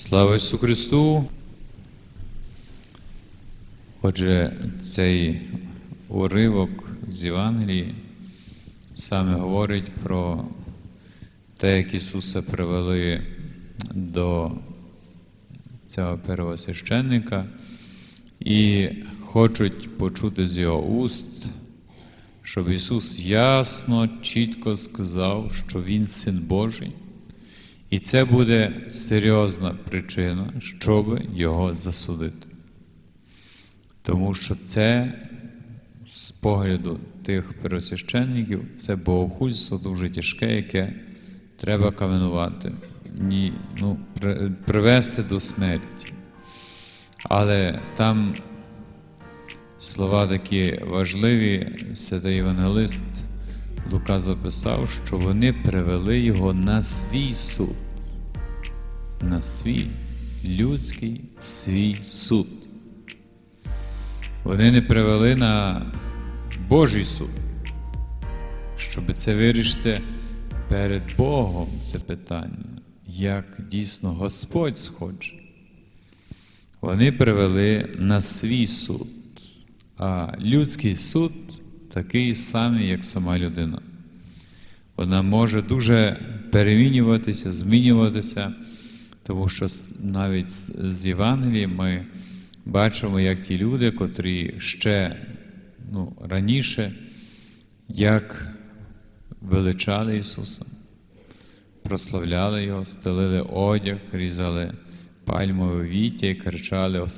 Слава Ісусу Христу! Отже, цей уривок з Євангелії саме говорить про те, як Ісуса привели до цього первосвященника і хочуть почути з його уст, щоб Ісус ясно, чітко сказав, що Він син Божий. І це буде серйозна причина, щоб його засудити. Тому що це, з погляду тих первосвященників, це богохульство дуже тяжке, яке треба каменувати, ні, ну, привести до смерті. Але там слова такі важливі, святий Євангелист Лука записав, що вони привели його на свій суд, на свій людський свій суд. Вони не привели на Божий суд, щоб це вирішити перед Богом це питання, як дійсно Господь сходжує. Вони привели на свій суд, а людський суд такий самий, як сама людина. Вона може дуже перемінюватися, змінюватися, тому що навіть з- Євангелії ми бачимо, як ті люди, котрі ще ну, раніше, як величали Ісуса, прославляли Його, стелили одяг, різали пальмове віття і кричали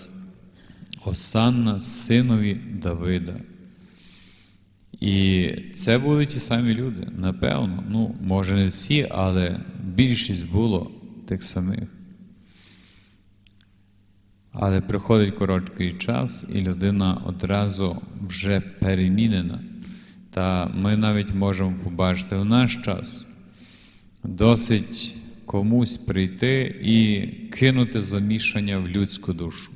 Осанна синові Давида. І це були ті самі люди, напевно. Ну, може, не всі, але більшість було тих самих. Але приходить короткий час, і людина одразу вже перемінена. Та ми навіть можемо побачити в наш час досить комусь прийти і кинути замішання в людську душу.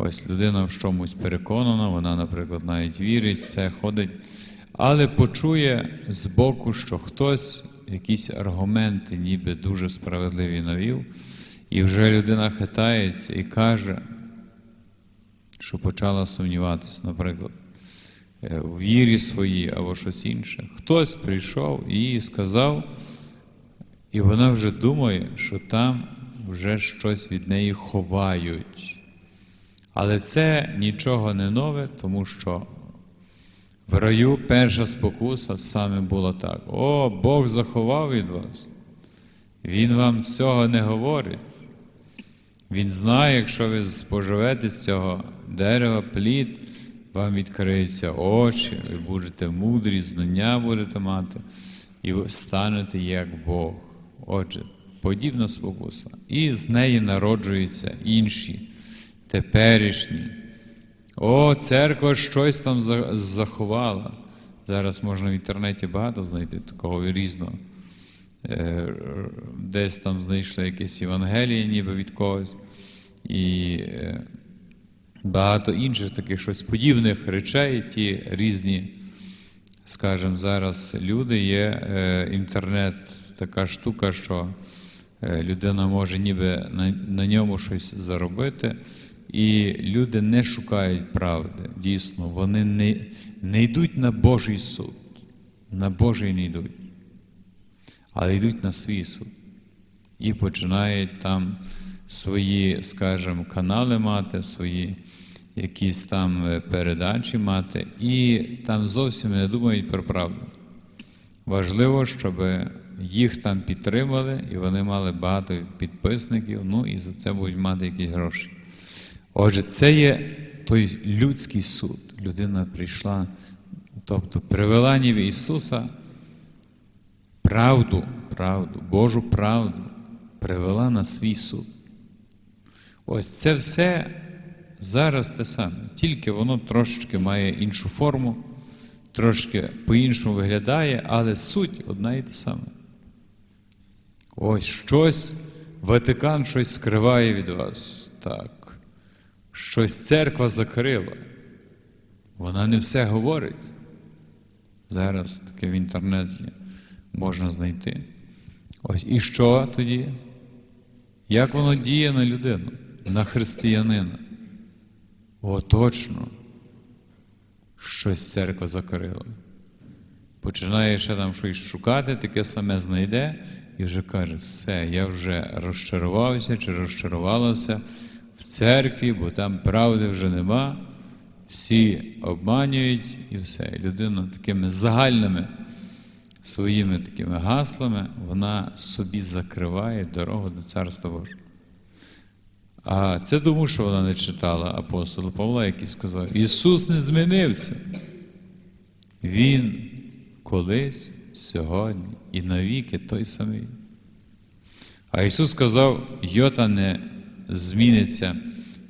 Ось людина в чомусь переконана, вона, наприклад, навіть вірить, все ходить, але почує збоку, що хтось якісь аргументи, ніби дуже справедливі навів, і вже людина хитається і каже, що почала сумніватися, наприклад, е, в вірі своїй або щось інше. Хтось прийшов і сказав, і вона вже думає, що там вже щось від неї ховають. Але це нічого не нове, тому що в раю перша спокуса саме була так: О, Бог заховав від вас. Він вам всього не говорить. Він знає, якщо ви споживете з цього дерева плід, вам відкриються очі, ви будете мудрі, знання будете мати, і ви станете як Бог. Отже, подібна спокуса. І з неї народжуються інші теперішні. О, церква щось там заховала. Зараз можна в інтернеті багато знайти такого різного. Е, Десь там знайшли якесь Євангеліє, ніби від когось. І е, багато інших таких щось подібних речей, ті різні, скажімо, зараз люди є е, інтернет, така штука, що людина може ніби на, на ньому щось заробити. І люди не шукають правди. Дійсно, вони не, не йдуть на Божий суд. На Божий не йдуть, але йдуть на свій суд. І починають там свої, скажімо, канали мати, свої якісь там е, передачі мати, і там зовсім не думають про правду. Важливо, щоб їх там підтримали, і вони мали багато підписників, ну і за це будуть мати якісь гроші. Отже, це є той людський суд. Людина прийшла, тобто привела ніби Ісуса правду, правду, Божу правду привела на свій суд. Ось це все зараз те саме, тільки воно трошечки має іншу форму, трошки по-іншому виглядає, але суть одна і та сама. Ось щось, Ватикан щось скриває від вас. Так. Щось церква закрила. Вона не все говорить. Зараз таке в інтернеті можна знайти. Ось і що тоді? Як воно діє на людину, на християнина? О, точно. Щось церква закрила. Починає ще там щось шукати, таке саме знайде і вже каже, все, я вже розчарувався чи розчарувалася в церкві, бо там правди вже нема. Всі обманюють і все. Людина такими загальними своїми такими гаслами, вона собі закриває дорогу до Царства Божого. А це тому, що вона не читала апостола Павла, який сказав: Ісус не змінився. Він колись, сьогодні і навіки той самий. А Ісус сказав, йота не зміниться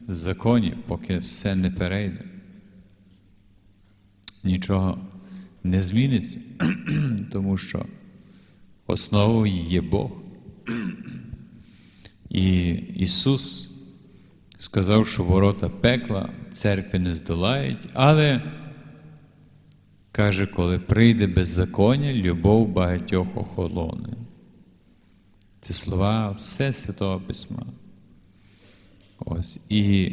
в законі, поки все не перейде. Нічого не зміниться, тому що основою є Бог. І Ісус сказав, що ворота пекла церкви не здолають, але каже, коли прийде беззаконня, любов багатьох охолоне. Це слова все Святого Письма. Ось. І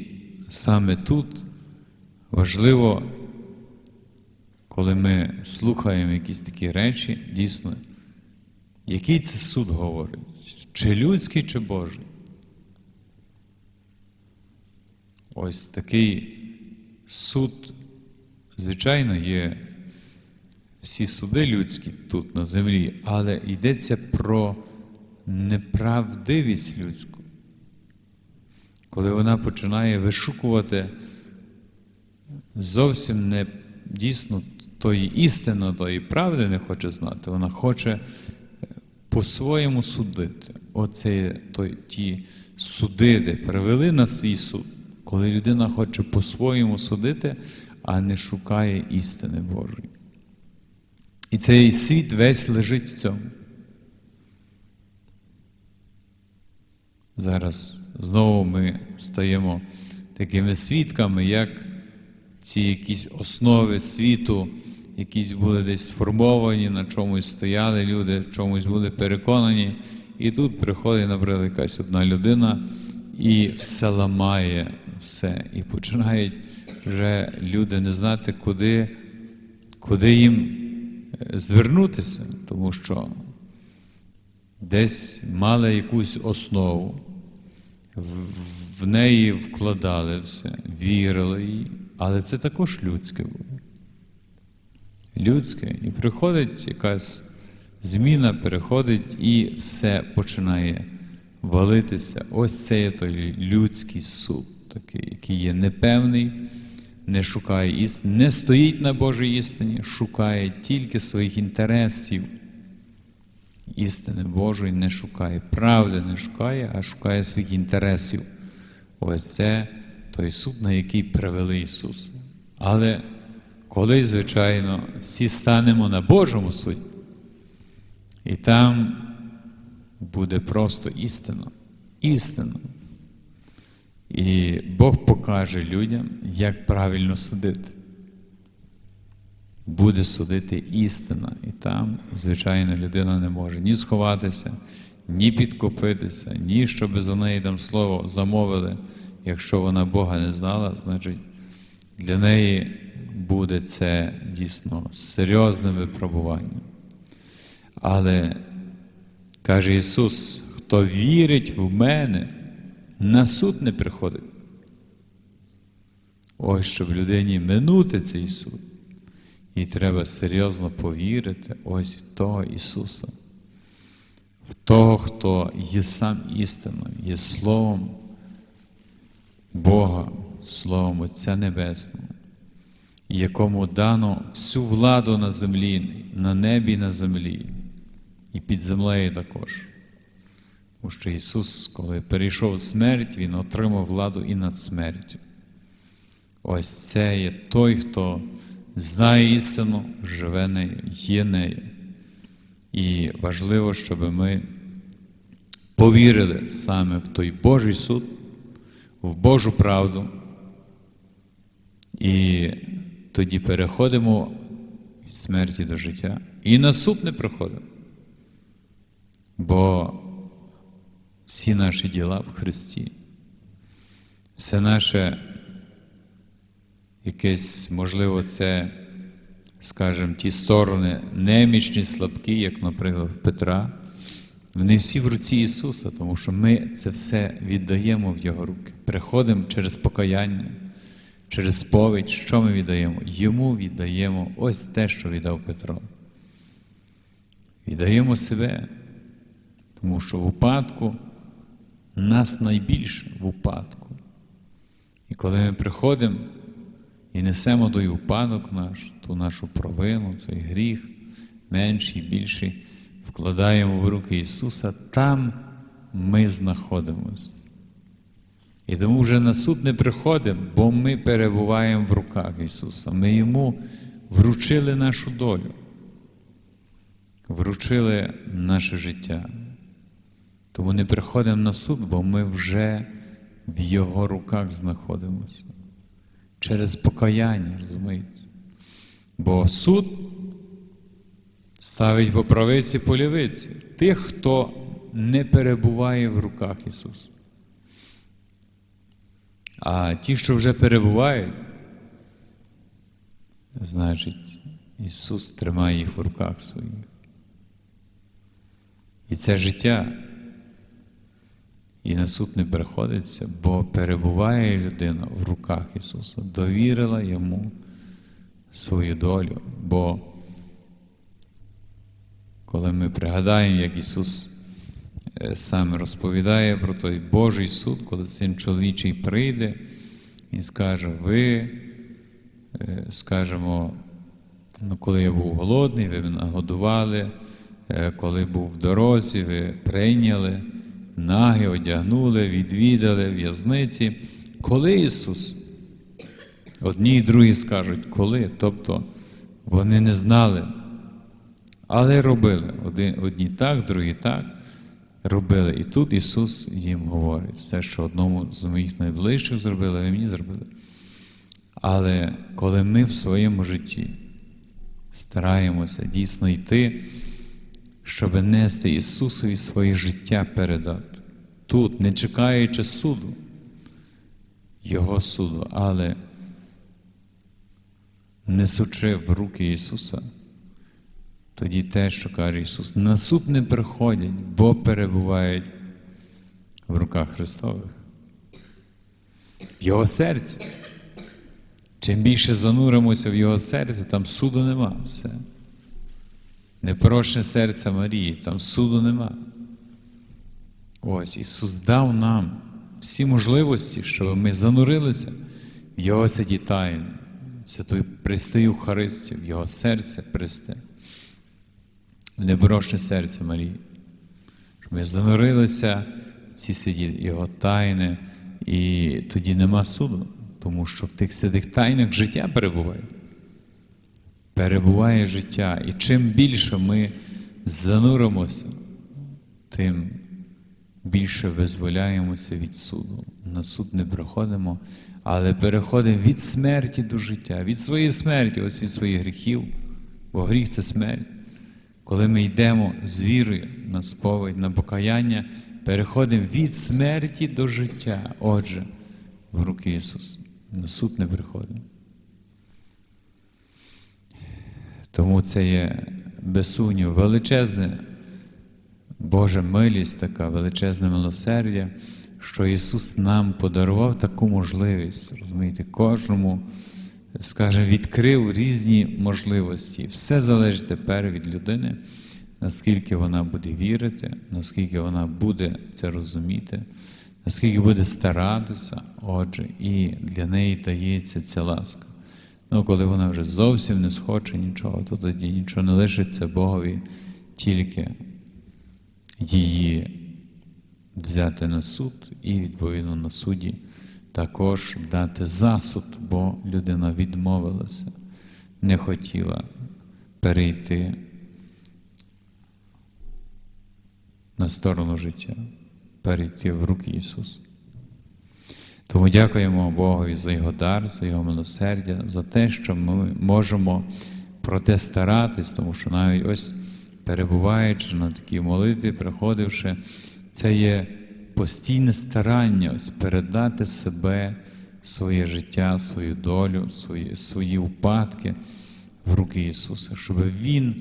саме тут важливо, коли ми слухаємо якісь такі речі, дійсно, який це суд говорить? Чи людський, чи Божий? Ось такий суд, звичайно, є всі суди людські тут на землі, але йдеться про неправдивість людську. Коли вона починає вишукувати зовсім не дійсно тої істини, тої правди не хоче знати, вона хоче по-своєму судити. Оце той, ті суди, де привели на свій суд, коли людина хоче по-своєму судити, а не шукає істини Божої. І цей світ весь лежить в цьому. Зараз знову ми стаємо такими свідками, як ці якісь основи світу, якісь були десь сформовані, на чомусь стояли люди, в чомусь були переконані. І тут приходить, наприклад, якась одна людина і все ламає все. І починають вже люди не знати, куди, куди їм звернутися, тому що десь мали якусь основу, в- неї вкладали все, вірили їй, але це також людське було. Людське. І приходить якась зміна, переходить і все починає валитися. Ось це є той людський суд, такий, який є непевний, не шукає істини, не стоїть на Божій істині, шукає тільки своїх інтересів. Істини Божої не шукає, правди не шукає, а шукає своїх інтересів. Ось це той суд, на який привели Ісуса. Але коли, звичайно, всі станемо на Божому суді, і там буде просто істина. Істина. І Бог покаже людям, як правильно судити. Буде судити істина. І там, звичайно, людина не може ні сховатися, ні підкупитися, ні щоб за неї там слово замовили. Якщо вона Бога не знала, значить для неї буде це дійсно серйозним випробуванням. Але каже Ісус, хто вірить в мене, на суд не приходить. Ось щоб людині минути цей суд. І треба серйозно повірити ось в того Ісуса, в того, хто є сам істиною, є Словом Бога, Словом Отця Небесного, якому дано всю владу на землі, на небі і на землі, і під землею також. Тому що Ісус, коли перейшов смерть, Він отримав владу і над смертю. Ось це є той, хто знає істину, живе нею, є нею. І важливо, щоб ми повірили саме в той Божий суд, в Божу правду. І тоді переходимо від смерті до життя. І на суд не приходимо. Бо всі наші діла в Христі. Все наше якесь, можливо, це, скажімо, ті сторони немічні, слабкі, як, наприклад, Петра, вони всі в руці Ісуса, тому що ми це все віддаємо в Його руки. Приходимо через покаяння, через сповідь. Що ми віддаємо? Йому віддаємо ось те, що віддав Петро. Віддаємо себе, тому що в упадку нас найбільше в упадку. І коли ми приходимо і несемо той упадок наш, ту нашу провину, цей гріх, менший, більший, вкладаємо в руки Ісуса, там ми знаходимося. І тому вже на суд не приходимо, бо ми перебуваємо в руках Ісуса. Ми Йому вручили нашу долю, вручили наше життя. Тому не приходимо на суд, бо ми вже в Його руках знаходимося. Через покаяння, розумієте? Бо суд ставить по правиці по лівиці тих, хто не перебуває в руках Ісуса. А ті, що вже перебувають, значить, Ісус тримає їх в руках своїх. І це життя. І на суд не приходиться, бо перебуває людина в руках Ісуса, довірила йому свою долю. Бо коли ми пригадаємо, як Ісус е, саме розповідає про той Божий суд, коли син чоловічий прийде, Він скаже, ви, е, скажемо, ну, коли я був голодний, ви мене нагодували, е, коли був в дорозі, ви прийняли, наги одягнули, відвідали в'язниці. Коли Ісус? Одні і другі скажуть, коли? Тобто вони не знали, але робили. Одні, так, другі так. Робили. І тут Ісус їм говорить, все, що одному з моїх найближчих зробили, ви мені зробили. Але коли ми в своєму житті стараємося дійсно йти, щоб нести Ісусові своє життя передати, тут, не чекаючи суду, Його суду, але несучи в руки Ісуса, тоді те, що каже Ісус, на суд не приходять, бо перебувають в руках Христових, в Його серці. Чим більше зануримося в Його серце, там суду нема все. Непорочне серце Марії, там суду нема. Ось Ісус дав нам всі можливості, щоб ми занурилися в Його святі тайни, святої Христи Євхаристі, в Його серце Христе, в непорочне серце Марії. Щоб ми занурилися в ці святі Його тайни, і тоді нема суду, тому що в тих святих тайнах життя перебуває. Перебуває життя. І чим більше ми зануримося, тим більше визволяємося від суду. На суд не приходимо, але переходимо від смерті до життя, від своєї смерті, ось від своїх гріхів, бо гріх це смерть. Коли ми йдемо з вірою на сповідь, на покаяння, переходимо від смерті до життя. Отже, в руки Ісуса. На суд не приходимо. Тому це є без сумніву величезне Божа милість, така величезне милосердя, що Ісус нам подарував таку можливість, розумієте, кожному, скажімо, відкрив різні можливості. Все залежить тепер від людини, наскільки вона буде вірити, наскільки вона буде це розуміти, наскільки буде старатися, отже, і для неї дається ця ласка. Ну, коли вона вже зовсім не схоче нічого, то тоді нічого не лишиться Богові, тільки її взяти на суд і, відповідно, на суді також дати засуд, бо людина відмовилася, не хотіла перейти на сторону життя, перейти в руки Ісуса. Тому дякуємо Богові за Його дар, за Його милосердя, за те, що ми можемо про те старатись, тому що навіть ось перебуваючи на такій молитві, приходивши, це є постійне старання ось передати себе, своє життя, свою долю, свої, свої упадки в руки Ісуса, щоб Він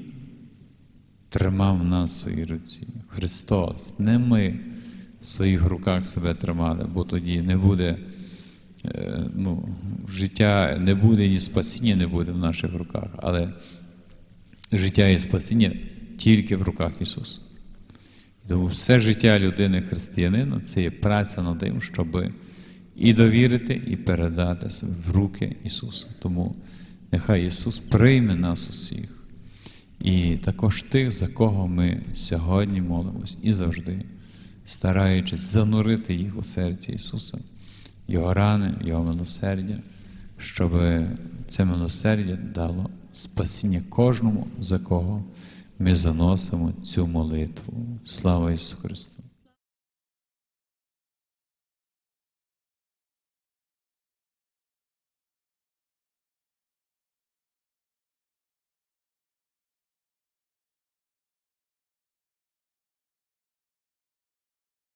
тримав нас в своїй руці. Христос, не ми своїх руках себе тримали, бо тоді не буде е, ну, життя не буде і спасіння не буде в наших руках, але життя і спасіння тільки в руках Ісуса. Тому все життя людини християнина це є праця над тим, щоб і довірити, і передати в руки Ісуса. Тому нехай Ісус прийме нас усіх. І також тих, за кого ми сьогодні молимось і завжди, стараючись занурити їх у серці Ісуса, Його рани, Його милосердя, щоб це милосердя дало спасіння кожному, за кого ми заносимо цю молитву. Слава Ісусу Христу!